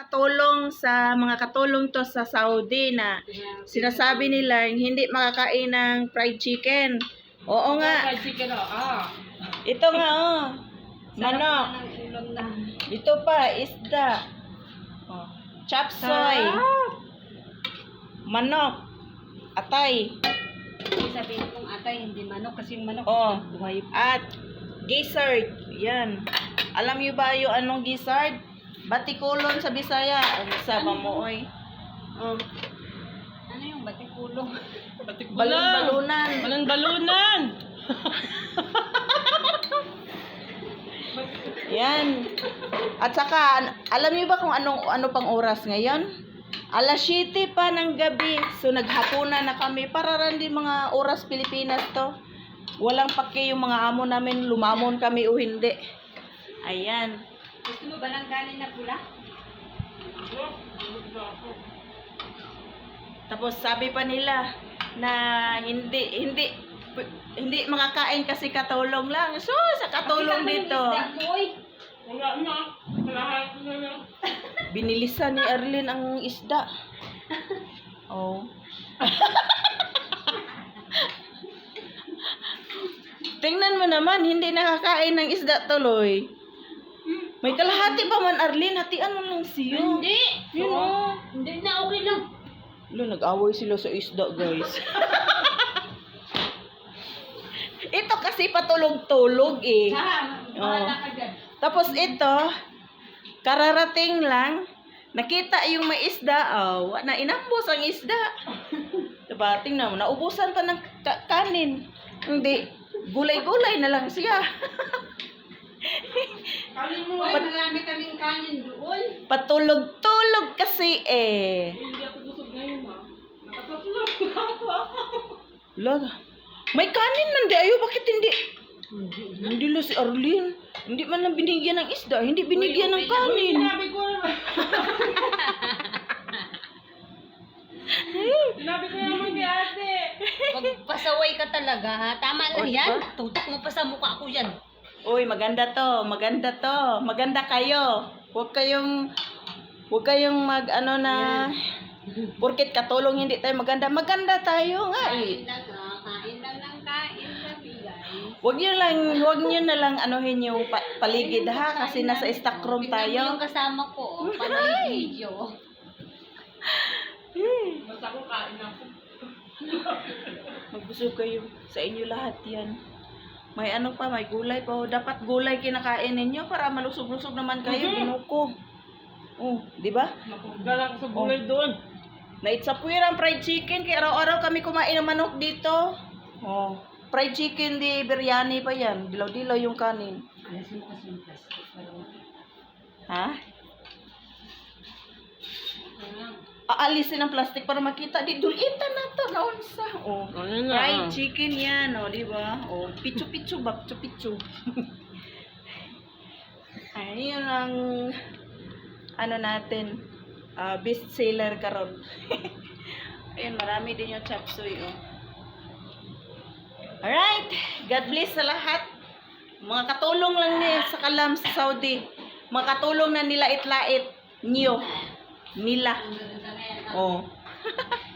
Katulong sa mga katulong to sa Saudi na sinasabi nila hindi makakain ng fried chicken. Oo nga. Fried chicken, oh. Ah. Ito nga oh. Manok. Ito pa, isda. Oh. Chop soy. Manok. Atay. Sabihin kong atay, hindi manok kasi manok Oh. buhay. At gizzard. Yan. Alam niyo ba yung anong gizzard? Batikulon sa Bisaya. Ano sa mamuoy? Oh. Ano yung batikulong? Balon-balunan. Balon balunan. Yan. At saka, alam niyo ba kung anong ano pang oras ngayon? Alas 7 pa ng gabi. So, naghapunan na kami. Para rin din mga oras Pilipinas to. Walang pake yung mga amo namin. Lumamon kami o hindi. Ayan. Gusto mo ba ng kanin na pula? Tapos sabi pa nila na hindi hindi hindi makakain kasi katulong lang. So, sa katulong dito. Wala na. Lahat na lang. Binilisan ni Arlene ang isda. Oh. Tingnan mo naman, hindi nakakain ng isda tuloy. May kalahati pa man, Arlene. Hatian mo lang siya. Hindi. Yun oh. Hindi na okay lang. Lo, nag-away sila sa isda, guys. Ito kasi patulog-tulog eh. Ha, dyan. Tapos ito, kararating lang, nakita yung may isda, oh, na inambos ang isda. Diba, tingnan mo, naubusan pa ng ka- kanin. Hindi, gulay-gulay na lang siya. Kanin mo. Uy, marami kaming kanin doon. Patulog-tulog kasi eh. Hindi ako busog ngayon ha. Nakatatlog ako. Lord, may kanin man di ayo, bakit hindi? Hindi lo si Arlene. Hindi man lang binigyan ng isda, hindi binigyan ng kanin. Sinabi ko naman. Sinabi ko naman kay ate. Magpasaway ka talaga ha. Tama O, lang diba? yan. Tutok mo pa sa mukha ko yan. Uy, maganda to, maganda to. Maganda kayo. Huwag kayong huwag kayong mag ano na porket katulong hindi tayo maganda. Maganda tayo nga eh. Kain lang ha. Kain lang ng kain kami guys. Huwag niyo lang, huwag niyo na lang anuhin yung pa- paligid ha kasi nasa stock room Tingnan tayo. yung kasama ko. Oh, Panoy video. Basta ko kain ako. Magbusog kayo sa inyo lahat yan. May ano pa, may gulay pa. Oh, Dapat gulay kinakain ninyo para malusog-lusog naman kayo. Binuko. Oh, di ba? Gala ko sa gulay doon. Naitsapuir ang fried chicken. Kaya araw-araw kami kumain ng manok dito. Oh, fried chicken di biryani pa yan. Dilaw-dilaw yung kanin. Ha? Aalisin ang plastic para makita. Di dulitan na to. Naon sa. Oh. Ano Fried chicken yan, oh, di ba? Oh, pichu-pichu ba? Pichu-pichu. Ayun ang ano natin, ah, best seller karon. Ayun, marami din yung chop suey, oh. Alright, God bless sa lahat. Mga katulong lang ni sa kalam sa Saudi. Mga katulong na nilait-lait niyo. Nila. Oh.